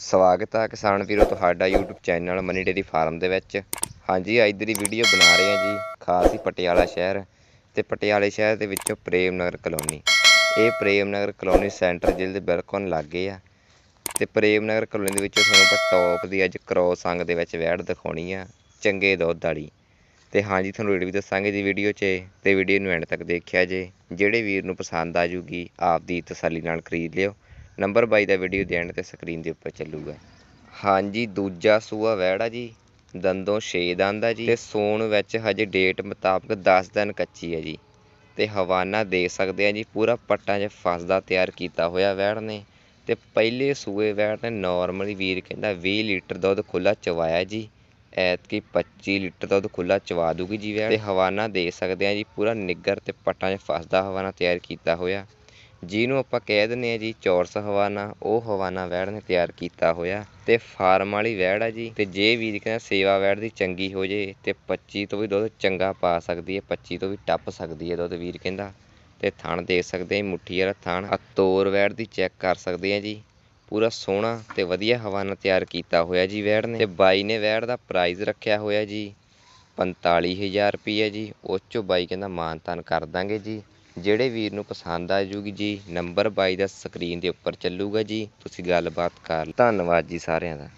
ਸਵਾਗਤ ਆ ਕਿਸਾਨ ਵੀਰੋ ਤੁਹਾਡਾ YouTube channel Mani dairy farm ਦੇ ਵਿੱਚ। ਹਾਂਜੀ ਅੱਜ ਦੀ ਵੀਡੀਓ ਬਣਾ ਰਹੇ ਹਾਂ ਜੀ, ਖਾਸ ਹੀ ਪਟਿਆਲਾ ਸ਼ਹਿਰ। ਤੇ ਪਟਿਆਲੇ ਸ਼ਹਿਰ ਦੇ ਵਿੱਚੋਂ ਪ੍ਰੇਮ ਨਗਰ ਕਲੋਨੀ। ਇਹ ਪ੍ਰੇਮ ਨਗਰ ਕਲੋਨੀ ਸੈਂਟਰ ਜ਼ਿਲ੍ਹੇ ਦੇ ਬਿਲਕੁਲ ਲਾਗੇ ਆ। ਤੇ ਪ੍ਰੇਮ ਨਗਰ ਕਲੋਨੀ ਦੇ ਵਿੱਚੋਂ ਤੁਹਾਨੂੰ ਆਪਾਂ ਟੌਪ ਦੀ ਅੱਜ ਕ੍ਰੋਸ ਅੰਗ ਦੇ ਵਿੱਚ ਵੈੜ ਦਿਖਾਉਣੀ ਆ, ਚੰਗੇ ਦੁੱਧ ਵਾਲੀ। ਤੇ ਹਾਂਜੀ ਤੁਹਾਨੂੰ ਰੇਟ ਵੀ ਦੱਸਾਂਗੇ ਜੀ ਵੀਡੀਓ 'ਚ। ਤੇ ਵੀਡੀਓ ਨੂੰ ਐਂਡ ਤੱਕ ਦੇਖਿਆ ਜੇ। ਜਿਹੜੇ ਵੀਰ ਨੂੰ ਪਸੰਦ ਆ ਜੂਗੀ, ਆਪ ਦੀ ਤਸੱਲੀ ਨਾਲ ਖਰੀਦ ਲਿਓ। ਨੰਬਰ ਬਾਈ ਦਾ ਵੀਡੀਓ ਦੇ ਐਂਡ ਤੇ ਸਕਰੀਨ ਦੇ ਉੱਪਰ ਚੱਲੂਗਾ। ਹਾਂਜੀ, ਦੂਜਾ ਸੂਆ ਵੈੜ ਆ ਜੀ, ਦੰਦੋਂ 6 ਦੰਦ ਆ ਜੀ, ਤੇ ਸੂਣ ਵਿੱਚ ਹਜੇ ਡੇਟ ਮੁਤਾਬਕ 10 ਦਿਨ ਕੱਚੀ ਹੈ ਜੀ। ਤੇ ਹਵਾਨਾ ਦੇ ਸਕਦੇ ਆ ਜੀ, ਪੂਰਾ ਪੱਟਾਂ 'ਚ ਫਸਦਾ ਤਿਆਰ ਕੀਤਾ ਹੋਇਆ ਵਹਿੜ ਨੇ। ਤੇ ਪਹਿਲੇ ਸੂਏ ਵੈੜ ਨੇ ਨਾਰਮਲੀ ਵੀਰ ਕਹਿੰਦਾ 20 ਲੀਟਰ ਦੁੱਧ ਖੁੱਲਾ ਚਵਾਇਆ ਜੀ। ਐਤਕੀ 25 ਲੀਟਰ ਦੁੱਧ ਖੁੱਲਾ ਚਵਾ ਦੂਗੀ ਜੀ ਵੈੜ ਤੇ ਹਵਾਨਾ ਦੇ ਸਕਦੇ ਆ ਜੀ, ਪੂਰਾ ਨਿੱਗਰ ਤੇ ਪੱਟਾਂ 'ਚ ਫਸਦਾ ਹਵਾਨਾ ਤਿਆਰ ਕੀਤਾ ਹੋਇਆ। ਜਿਹਨੂੰ ਆਪਾਂ ਕਹਿ ਦਿੰਦੇ ਹਾਂ ਜੀ, ਚੌਰਸ ਹਵਾਨਾ, ਉਹ ਹਵਾਨਾ ਵੈੜ ਨੇ ਤਿਆਰ ਕੀਤਾ ਹੋਇਆ ਤੇ ਫਾਰਮ ਵਾਲੀ ਵੈੜ ਆ ਜੀ। ਤੇ ਜੇ ਵੀਰ ਕਹਿੰਦਾ ਸੇਵਾ ਵੈੜ ਦੀ ਚੰਗੀ ਹੋ ਜੇ ਤੇ 25 ਤੋਂ ਵੀ ਦੁੱਧ ਚੰਗਾ ਪਾ ਸਕਦੀ ਹੈ 25 ਤੋਂ ਵੀ ਟੱਪ ਸਕਦੀ ਹੈ ਦੁੱਧ ਵੀਰ ਕਹਿੰਦਾ। ਤੇ ਥਣ ਦੇਖ ਸਕਦੇ ਹਾਂ, ਮੁੱਠੀ ਵਾਲਾ ਥਣ। ਅਤੋਰ ਤੋਰ ਵੈੜ ਦੀ ਚੈੱਕ ਕਰ ਸਕਦੇ ਹਾਂ ਜੀ। ਪੂਰਾ ਸੋਹਣਾ ਤੇ ਵਧੀਆ ਹਵਾਨਾ ਤਿਆਰ ਕੀਤਾ ਹੋਇਆ ਜੀ ਵੈੜ ਨੇ। ਤੇ ਬਾਈ ਨੇ ਵੈੜ ਦਾ ਪ੍ਰਾਈਜ਼ ਰੱਖਿਆ ਹੋਇਆ ਜੀ। 45000 ਰੁਪਏ ਜੀ। ਉਹ ਚੋਂ ਬਾਈ ਕਹਿੰਦਾ ਮਾਨ ਤਾਨ ਕਰ ਦਾਂਗੇ ਜੀ। ਜਿਹੜੇ ਵੀਰ ਨੂੰ ਪਸੰਦ ਆ ਜੂਗੀ ਜੀ ਨੰਬਰ ਬਾਈ ਦਾ ਸਕਰੀਨ ਦੇ ਉੱਪਰ ਚੱਲੂਗਾ ਜੀ ਤੁਸੀਂ ਗੱਲਬਾਤ ਕਰ ਲਓ। ਧੰਨਵਾਦ ਜੀ ਸਾਰਿਆਂ ਦਾ